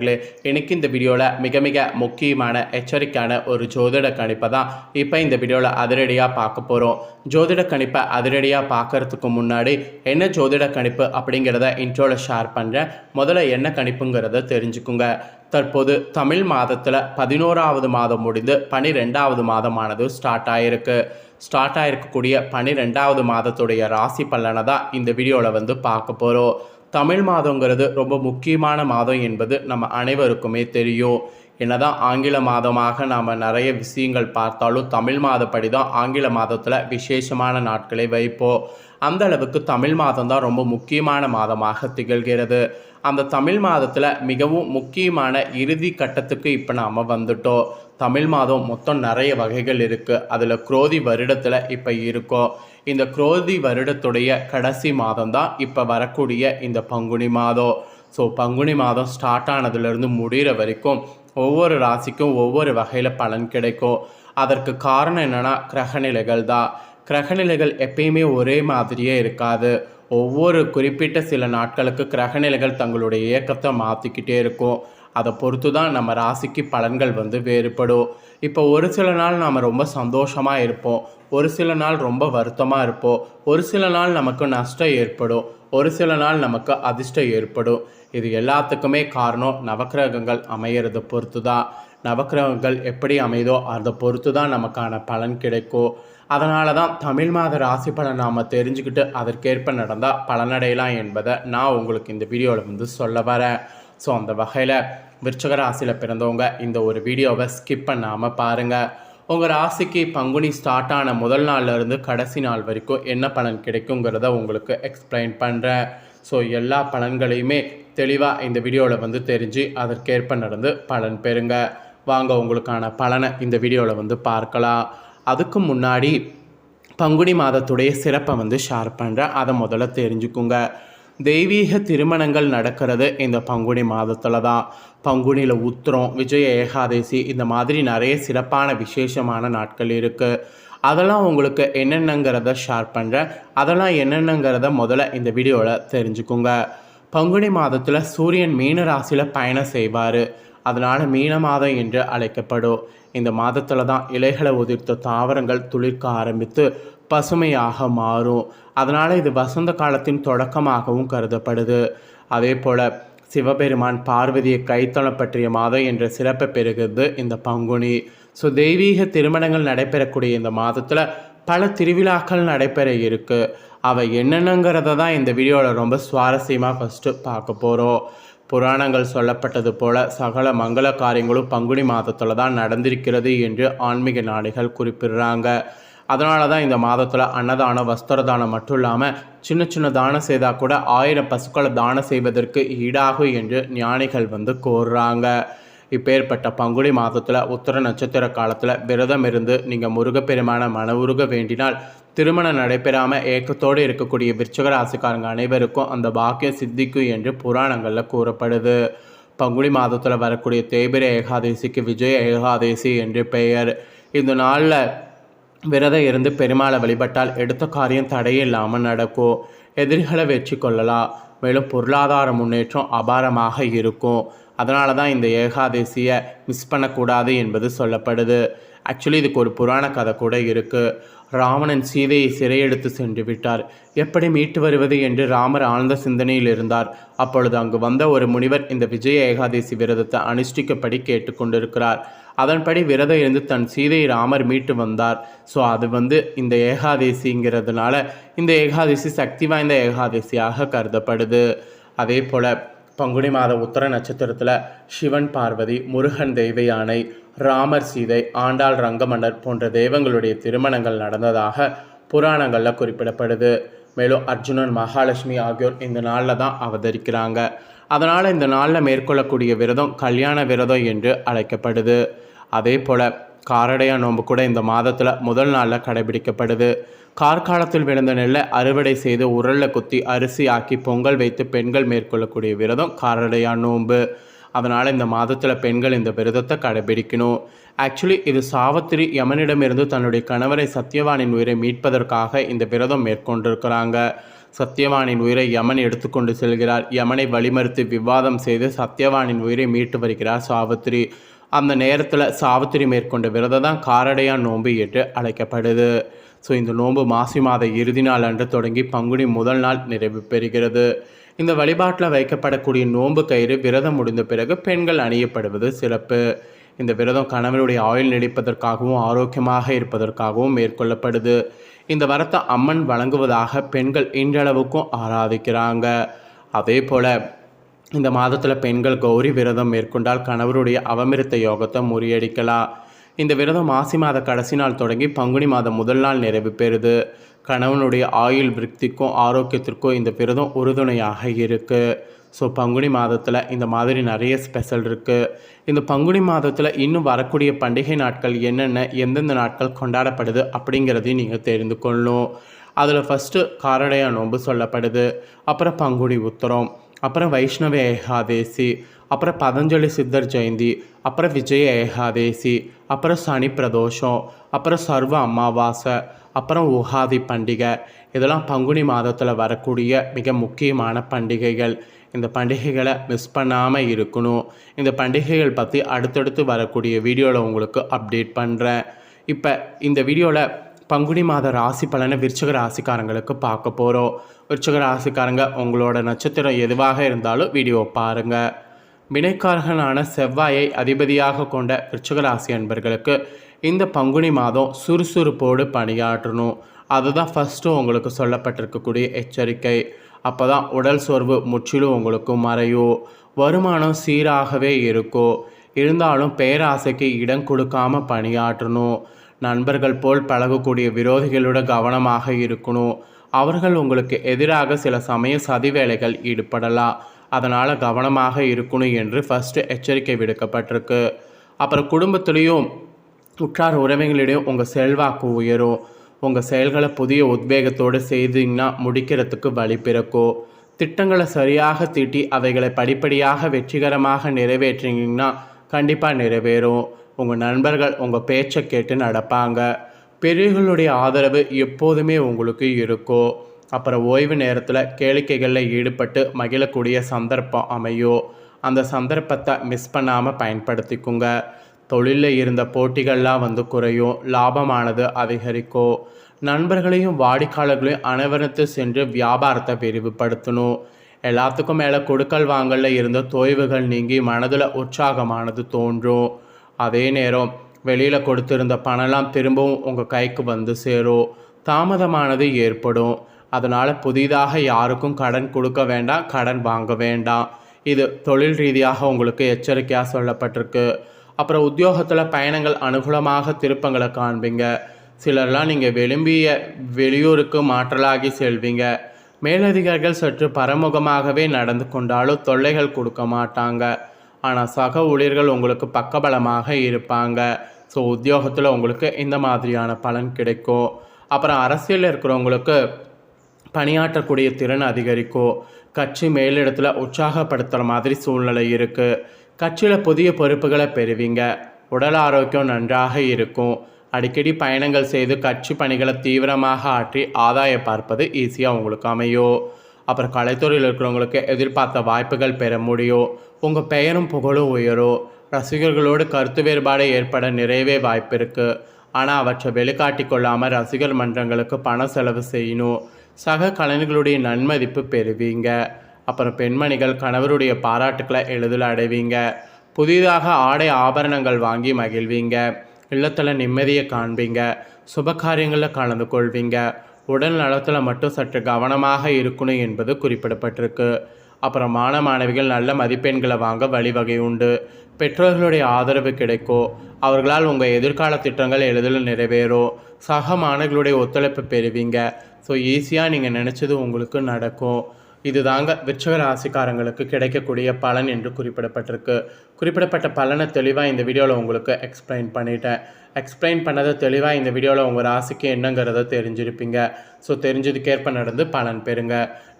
நண்பர்களே எனக்கு இந்த வீடியோவில் மிக மிக முக்கியமான எச்சரிக்கையான ஒரு ஜோதிட கணிப்பை தான் இப்போ இந்த வீடியோவில் அதிரடியாக பார்க்க போகிறோம் ஜோதிட கணிப்பை அதிரடியாக பார்க்கறதுக்கு முன்னாடி என்ன ஜோதிட கணிப்பு அப்படிங்கிறத இன்ட்ரோவில் ஷேர் பண்ணுறேன் முதல்ல என்ன கணிப்புங்கிறத தெரிஞ்சுக்குங்க. தற்போது தமிழ் மாதத்தில் பதினோராவது மாதம் முடிந்து பனிரெண்டாவது மாதமானது ஸ்டார்ட் ஆகிருக்கு ஸ்டார்ட் ஆகிருக்கக்கூடிய பனிரெண்டாவது மாதத்துடைய ராசி பலனை தான் இந்த வீடியோவில் வந்து பார்க்க போகிறோம் தமிழ் மாதங்கிறது ரொம்ப முக்கியமான மாதம் என்பது நம்ம அனைவருக்குமே தெரியும். என்னதான் ஆங்கில மாதமாக நாம் நிறைய விஷயங்கள் பார்த்தாலும் தமிழ் மாதப்படி தான் ஆங்கில மாதத்தில் விசேஷமான நாட்களை வைப்போம். அந்த அளவுக்கு தமிழ் மாதம் தான் ரொம்ப முக்கியமான மாதமாக திகழ்கிறது. அந்த தமிழ் மாதத்தில் மிகவும் முக்கியமான இறுதி கட்டத்துக்கு இப்போ நாம் வந்துட்டோம். தமிழ் மாதம் மொத்தம் நிறைய வகைகள் இருக்குது அதில் குரோதி வருடத்தில் இப்போ இருக்கோம். இந்த குரோதி வருடத்துடைய கடைசி மாதம் தான் இப்போ வரக்கூடிய இந்த பங்குனி மாதம். ஸோ பங்குனி மாதம் ஸ்டார்ட் ஆனதுலேருந்து முடிகிற வரைக்கும் ஒவ்வொரு ராசிக்கும் ஒவ்வொரு வகையில் பலன் கிடைக்கும். அதற்கு காரணம் என்னென்னா கிரகநிலைகள் தான். கிரகநிலைகள் எப்பயுமே ஒரே மாதிரியே இருக்காது. ஒவ்வொரு குறிப்பிட்ட சில நாட்களுக்கு கிரகநிலைகள் தங்களுடைய இயக்கத்தை மாற்றிக்கிட்டே இருக்கும். அதை பொறுத்து தான் நம்ம ராசிக்கு பலன்கள் வந்து வேறுபடும். இப்போ ஒரு சில நாள் நாம் ரொம்ப சந்தோஷமாக இருப்போம். ஒரு சில நாள் ரொம்ப வருத்தமாக இருப்போம். ஒரு சில நாள் நமக்கு நஷ்டம் ஏற்படும். ஒரு சில நாள் நமக்கு அதிர்ஷ்டம் ஏற்படும். இது எல்லாத்துக்குமே காரணம் நவக்கிரகங்கள் அமையிறதை பொறுத்து தான் நவக்கிரகங்கள் எப்படி அமைதோ அதை பொறுத்து தான் நமக்கான பலன் கிடைக்கும். அதனால தான் தமிழ் மாத ராசி பலன் நாம் தெரிஞ்சுக்கிட்டு அதற்கேற்ப நடந்தால் பலனடையலாம் என்பதை நான் உங்களுக்கு இந்த வீடியோவில் வந்து சொல்ல வரேன். ஸோ அந்த வகையில் விருச்சக ராசியில் பிறந்தவங்க இந்த ஒரு வீடியோவை ஸ்கிப் பண்ணாமல் பாருங்கள் உங்கள் ராசிக்கு பங்குனி ஸ்டார்ட் ஆன முதல் நாள்லேருந்து கடைசி நாள் வரைக்கும் என்ன பலன் கிடைக்குங்கிறத உங்களுக்கு எக்ஸ்பிளைன் பண்ணுறேன் ஸோ எல்லா பலன்களையுமே தெளிவாக இந்த வீடியோவில் வந்து தெரிஞ்சு அதற்கேற்ப நடந்து பலன் பெறுங்க. வாங்க உங்களுக்கான பலனை இந்த வீடியோவில் வந்து பார்க்கலாம். அதுக்கு முன்னாடி பங்குனி மாதத்துடைய சிறப்பை வந்து ஷேர் பண்ணுறேன் அதை முதல்ல தெரிஞ்சுக்குங்க. தெய்வீக திருமணங்கள் நடக்கிறது இந்த பங்குனி மாதத்தில் தான் பங்குனியில் உத்திரம் விஜய ஏகாதசி இந்த மாதிரி நிறைய சிறப்பான விசேஷமான நாட்கள் இருக்குது அதெல்லாம் உங்களுக்கு என்னென்னங்கிறத ஷேர் பண்ணுறேன் அதெல்லாம் என்னென்னங்கிறத முதல்ல இந்த வீடியோவில் தெரிஞ்சுக்கோங்க. பங்குனி மாதத்தில் சூரியன் மீன ராசியில் பயணம் செய்வார். அதனால் மீன மாதம் என்று அழைக்கப்படும். இந்த மாதத்தில் தான் இலைகளை உதிர்த்த தாவரங்கள் துளிர்க்க ஆரம்பித்து பசுமையாக மாறும். அதனால் இது வசந்த காலத்தின் தொடக்கமாகவும் கருதப்படுது. அதே போல் சிவபெருமான் பார்வதியை கைத்தளம் பற்றிய மாதம் என்ற சிறப்பை பெறுகிறது இந்த பங்குனி. ஸோ தெய்வீக திருமணங்கள் நடைபெறக்கூடிய இந்த மாதத்தில் பல திருவிழாக்கள் நடைபெற இருக்குது அவை என்னென்னங்கிறத தான் இந்த வீடியோவில் ரொம்ப சுவாரஸ்யமாக ஃபஸ்ட்டு பார்க்க போகிறோம் புராணங்கள் சொல்லப்பட்டது போல சகல மங்கள காரியங்களும் பங்குனி மாதத்தில் தான் நடந்திருக்கிறது என்று ஆன்மீக நாடுகள் குறிப்பிடுறாங்க. அதனால தான் இந்த மாதத்தில் அன்னதானம் வஸ்திரதானம் மட்டும் இல்லாமல் சின்ன சின்ன தானம் செய்தால் கூட ஆயிரம் பசுக்களை தானம் செய்வதற்கு ஈடாகும் என்று ஞானிகள் வந்து கோர்றாங்க. இப்பேற்பட்ட பங்குனி மாதத்தில் உத்தர நட்சத்திர காலத்தில் விரதம் இருந்து நீங்கள் முருகப்பெருமான மன உருக வேண்டினால் திருமணம் நடைபெறாமல் ஏக்கத்தோடு இருக்கக்கூடிய விருச்சக ராசிக்காரங்க அனைவருக்கும் அந்த பாக்கியம் சித்திக்கும் என்று புராணங்களில் கூறப்படுது. பங்குனி மாதத்தில் வரக்கூடிய தேய்பிர ஏகாதசிக்கு விஜய ஏகாதசி என்று பெயர். இந்த நாளில் விரதம் இருந்து பெருமாளை வழிபட்டால் எடுத்த காரியம் தடையில்லாமல் நடக்கும். எதிரிகளை வெற்றி கொள்ளலாம் மேலும் பொருளாதார முன்னேற்றம் அபாரமாக இருக்கும். அதனால தான் இந்த ஏகாதசியை மிஸ் பண்ணக்கூடாது என்பது சொல்லப்படுது. ஆக்சுவலி இதுக்கு ஒரு புராண கதை கூட இருக்குது ராவணன் சீதையை சிறையெடுத்து சென்று விட்டார். எப்படி மீட்டு வருவது என்று ராமர் ஆழ்ந்த சிந்தனையில் இருந்தார். அப்பொழுது அங்கு வந்த ஒரு முனிவர் இந்த விஜய ஏகாதசி விரதத்தை அனுஷ்டிக்கப்படி கேட்டுக்கொண்டிருக்கிறார் அதன்படி விரதம் இருந்து தன் சீதை ராமர் மீட்டு வந்தார். ஸோ அது வந்து இந்த ஏகாதசிங்கிறதுனால இந்த ஏகாதசி சக்தி வாய்ந்த ஏகாதசியாக கருதப்படுது. அதே போல் பங்குனி மாத உத்தர நட்சத்திரத்தில் சிவன் பார்வதி முருகன் தெய்வ ராமர் சீதை ஆண்டாள் ரங்கமன்னர் போன்ற தெய்வங்களுடைய திருமணங்கள் நடந்ததாக புராணங்களில் குறிப்பிடப்படுது. மேலும் அர்ஜுனன் மகாலட்சுமி ஆகியோர் இந்த நாளில் தான் அவதரிக்கிறாங்க. அதனால் இந்த நாளில் மேற்கொள்ளக்கூடிய விரதம் கல்யாண விரதம் என்று அழைக்கப்படுது. அதே போல் காரடையா நோன்பு கூட இந்த மாதத்தில் முதல் நாளில் கடைபிடிக்கப்படுது. கார்காலத்தில் விழுந்த நெல்லை அறுவடை செய்து உரலில் குத்தி அரிசி ஆக்கி பொங்கல் வைத்து பெண்கள் மேற்கொள்ளக்கூடிய விரதம் காரடையா நோன்பு அதனால் இந்த மாதத்தில் பெண்கள் இந்த விரதத்தை கடைபிடிக்கணும். ஆக்சுவலி இது சாவத்திரி யமனிடமிருந்து தன்னுடைய கணவரை சத்யவானின் உயிரை மீட்பதற்காக இந்த விரதம் மேற்கொண்டிருக்கிறாங்க. சத்யவானின் உயிரை யமன் எடுத்துக்கொண்டு செல்கிறார். யமனை வழிமறுத்து விவாதம் செய்து சத்யவானின் உயிரை மீட்டு வருகிறார் சாவித்திரி. அந்த நேரத்தில் சாவித்திரி மேற்கொண்ட விரதம் தான் காரடையான் நோன்பு என்று அழைக்கப்படுது. ஸோ இந்த நோன்பு மாசி மாத இறுதி நாள் அன்று தொடங்கி பங்குனி முதல் நாள் நிறைவு பெறுகிறது. இந்த வழிபாட்டில் வைக்கப்படக்கூடிய நோன்பு கயிறு விரதம் முடிந்த பிறகு பெண்கள் அணியப்படுவது சிறப்பு. இந்த விரதம் கணவனுடைய ஆயுள் நீடிப்பதற்காகவும் ஆரோக்கியமாக இருப்பதற்காகவும் மேற்கொள்ளப்படுது. இந்த வரத்தை அம்மன் வழங்குவதாக பெண்கள் இன்றளவுக்கும் ஆராதிக்கிறாங்க. அதே போல் இந்த மாதத்தில் பெண்கள் கௌரி விரதம் மேற்கொண்டால் கணவருடைய அவமிருத்த யோகத்தை முறியடிக்கலாம். இந்த விரதம் மாசி மாத கடைசி நாள் தொடங்கி பங்குனி மாதம் முதல் நாள் நிறைவு பெறுது. கணவனுடைய ஆயுள் விருத்திக்கும் ஆரோக்கியத்திற்கும் இந்த விரதம் உறுதுணையாக இருக்குது ஸோ பங்குனி மாதத்தில் இந்த மாதிரி நிறைய ஸ்பெஷல் இருக்குது இந்த பங்குனி மாதத்தில் இன்னும் வரக்கூடிய பண்டிகை நாட்கள் என்னென்ன எந்தெந்த நாட்கள் கொண்டாடப்படுது அப்படிங்கிறதையும் நீங்கள் தெரிந்து கொள்ளணும். அதில் ஃபஸ்ட்டு காரடையா நோன்பு சொல்லப்படுது. அப்புறம் பங்குனி உத்தரம். அப்புறம் வைஷ்ணவ ஏகாதேசி. அப்புறம் பதஞ்சலி சித்தர் ஜெயந்தி அப்புறம் விஜய ஏகாதேசி அப்புறம் சனி பிரதோஷம் அப்புறம் சர்வ அமாவாசை அப்புறம் உகாதி பண்டிகை. இதெல்லாம் பங்குனி மாதத்தில் வரக்கூடிய மிக முக்கியமான பண்டிகைகள். இந்த பண்டிகைகளை மிஸ் பண்ணாமல் இருக்கணும். இந்த பண்டிகைகள் பற்றி அடுத்தடுத்து வரக்கூடிய வீடியோவில் உங்களுக்கு அப்டேட் பண்ணுறேன் இப்போ இந்த வீடியோவில் பங்குனி மாத ராசி பலனை விருச்சக ராசிக்காரங்களுக்கு பார்க்க போகிறோம் விருச்சக ராசிக்காரங்க உங்களோட நட்சத்திரம் எதுவாக இருந்தாலும் வீடியோ பாருங்கள் வினைக்காரகனான செவ்வாயை அதிபதியாக கொண்ட விருச்சகராசி அன்பர்களுக்கு இந்த பங்குனி மாதம் சுறுசுறுப்போடு பணியாற்றணும். அதுதான் ஃபஸ்ட்டு உங்களுக்கு சொல்லப்பட்டிருக்கக்கூடிய எச்சரிக்கை. அப்போ தான் உடல் சோர்வு முற்றிலும் உங்களுக்கு மறையும். வருமானம் சீராகவே இருக்கும். இருந்தாலும் பேராசைக்கு இடம் கொடுக்காம பணியாற்றணும். நண்பர்கள் போல் பழகக்கூடிய விரோதிகளோட கவனமாக இருக்கணும். அவர்கள் உங்களுக்கு எதிராக சில சமய சதி வேலைகள் ஈடுபடலாம். அதனால் கவனமாக இருக்கணும் என்று ஃபஸ்ட்டு எச்சரிக்கை விடுக்கப்பட்டிருக்கு. அப்புறம் குடும்பத்துலேயும் உற்றார் உறவுகளிடையும் உங்கள் செல்வாக்கு உயரும். உங்கள் செயல்களை புதிய உத்வேகத்தோடு செய்தீங்கன்னா முடிக்கிறதுக்கு வழி பிறக்கும். திட்டங்களை சரியாக தீட்டி அவைகளை படிப்படியாக வெற்றிகரமாக நிறைவேற்றிங்கன்னா கண்டிப்பாக நிறைவேறும். உங்கள் நண்பர்கள் உங்கள் பேச்சை கேட்டு நடப்பாங்க. பெரியர்களுடைய ஆதரவு எப்போதுமே உங்களுக்கு இருக்கும். அப்புறம் ஓய்வு நேரத்தில் கேளிக்கைகளில் ஈடுபட்டு மகிழக்கூடிய சந்தர்ப்பம் அமையும் அந்த சந்தர்ப்பத்தை மிஸ் பண்ணாமல் பயன்படுத்திக்குங்க. தொழிலில் இருந்த போட்டிகள்லாம் வந்து குறையும். லாபமானது அதிகரிக்கும் நண்பர்களையும் வாடிக்கையாளர்களையும் அனைவரத்து சென்று வியாபாரத்தை விரிவுபடுத்தணும். எல்லாத்துக்கும் மேலே கொடுக்கல் வாங்கலில் இருந்த தொய்வுகள் நீங்கி மனதில் உற்சாகமானது தோன்றும். அதே நேரம் வெளியில் கொடுத்திருந்த பணம்லாம் திரும்பவும் உங்கள் கைக்கு வந்து சேரும். தாமதமானது ஏற்படும். அதனால் புதிதாக யாருக்கும் கடன் கொடுக்க வேண்டாம் கடன் வாங்க வேண்டாம். இது தொழில் ரீதியாக உங்களுக்கு எச்சரிக்கையாக சொல்லப்பட்டிருக்கு. அப்புறம் உத்தியோகத்தில் பயணங்கள் அனுகூலமாக திருப்பங்களை காண்பீங்க. சிலர்லாம் நீங்கள் விரும்பிய வெளியூருக்கு மாற்றலாகி செல்வீங்க. மேலதிகாரிகள் சற்று பரமுகமாகவே நடந்து கொண்டாலும் தொல்லைகள் கொடுக்க மாட்டாங்க. ஆனால் சக ஊழியர்கள் உங்களுக்கு பக்கபலமாக இருப்பாங்க. ஸோ உத்தியோகத்தில் உங்களுக்கு இந்த மாதிரியான பலன் கிடைக்கும். அப்புறம் அரசியலில் இருக்கிறவங்களுக்கு பணியாற்றக்கூடிய திறன் அதிகரிக்கும் கட்சி மேலிடத்தில் உற்சாகப்படுத்துகிற மாதிரி சூழ்நிலை இருக்குது கட்சியில் புதிய பொறுப்புகளை பெறுவீங்க. உடல் ஆரோக்கியம் நன்றாக இருக்கும். அடிக்கடி பயணங்கள் செய்து கட்சி பணிகளை தீவிரமாக ஆற்றி ஆதாய பார்ப்பது ஈஸியாக உங்களுக்கு அமையும் அப்புறம் கலைத்துறையில் இருக்கிறவங்களுக்கு எதிர்பார்த்த வாய்ப்புகள் பெற முடியும் உங்கள் பெயரும் புகழும் உயரும் ரசிகர்களோடு கருத்து வேறுபாடு ஏற்பட நிறையவே வாய்ப்பு இருக்குது ஆனால் அவற்றை வெளிக்காட்டி கொள்ளாமல் ரசிகர் மன்றங்களுக்கு பண செலவு செய்யணும். சக கலைஞர்களுடைய நன்மதிப்பு பெறுவீங்க. அப்புறம் பெண்மணிகள் கணவருடைய பாராட்டுக்களை எளிதில் அடைவீங்க. புதிதாக ஆடை ஆபரணங்கள் வாங்கி மகிழ்வீங்க. இல்லத்தில் நிம்மதியை காண்பீங்க. சுப காரியங்களில் கலந்து கொள்வீங்க. உடல் நலத்தில் மட்டும் சற்று கவனமாக இருக்கணும் என்பது குறிப்பிடப்பட்டிருக்கு. அப்புறம் மாண மாணவிகள் நல்ல மதிப்பெண்களை வாங்க வழிவகை உண்டு. பெற்றோர்களுடைய ஆதரவு கிடைக்கும். அவர்களால் உங்கள் எதிர்கால திட்டங்கள் எளிதில் நிறைவேறும். சக மாணவர்களுடைய ஒத்துழைப்பு பெறுவீங்க. ஸோ ஈஸியாக நீங்கள் நினச்சது உங்களுக்கு நடக்கும். இது தாங்க விருச்சக ராசிக்காரங்களுக்கு கிடைக்கக்கூடிய பலன் என்று குறிப்பிடப்பட்டிருக்கு. குறிப்பிடப்பட்ட பலனை தெளிவாக இந்த வீடியோவில் உங்களுக்கு எக்ஸ்பிளைன் பண்ணிட்டேன். எக்ஸ்பிளைன் பண்ணதை தெளிவாக இந்த வீடியோவில் உங்கள் ராசிக்கு என்னங்கிறத தெரிஞ்சிருப்பீங்க. ஸோ தெரிஞ்சதுக்கேற்ப நடந்து பலன் பெறுங்க.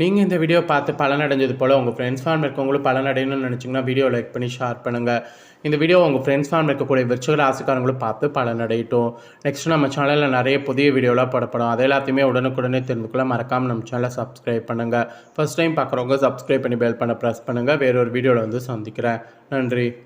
நீங்கள் இந்த வீடியோ பார்த்து பலன் அடைஞ்சது போல் உங்கள் ஃப்ரெண்ட்ஸ் ஃபார்ம் இருக்கவங்களும் பலன் அடையணும்னு நினச்சிங்கன்னா வீடியோ லைக் பண்ணி ஷேர் பண்ணுங்கள் இந்த வீடியோ உங்கள் ஃப்ரெண்ட்ஸ் ஃபார்ம் இருக்கக்கூடிய விருச்சக ராசிக்காரங்களும் பார்த்து பலன் அடையட்டும் நெக்ஸ்ட் நம்ம சேனலில் நிறைய புதிய வீடியோலாம் போடப்படும். அது எல்லாத்தையுமே உடனுக்குடனே தெரிஞ்சுக்கல மறக்காமல் நம்ம சேனலை சப்ஸ்கிரைப் பண்ணுங்கள் ஃபர்ஸ்ட் டைம் பார்க்குறவங்க சப்ஸ்கிரைப் பண்ணி பெல் பண்ண ப்ரெஸ் பண்ணுங்கள் வேறொரு வீடியோவில் வந்து சந்திக்கிறேன். நன்றி. pray.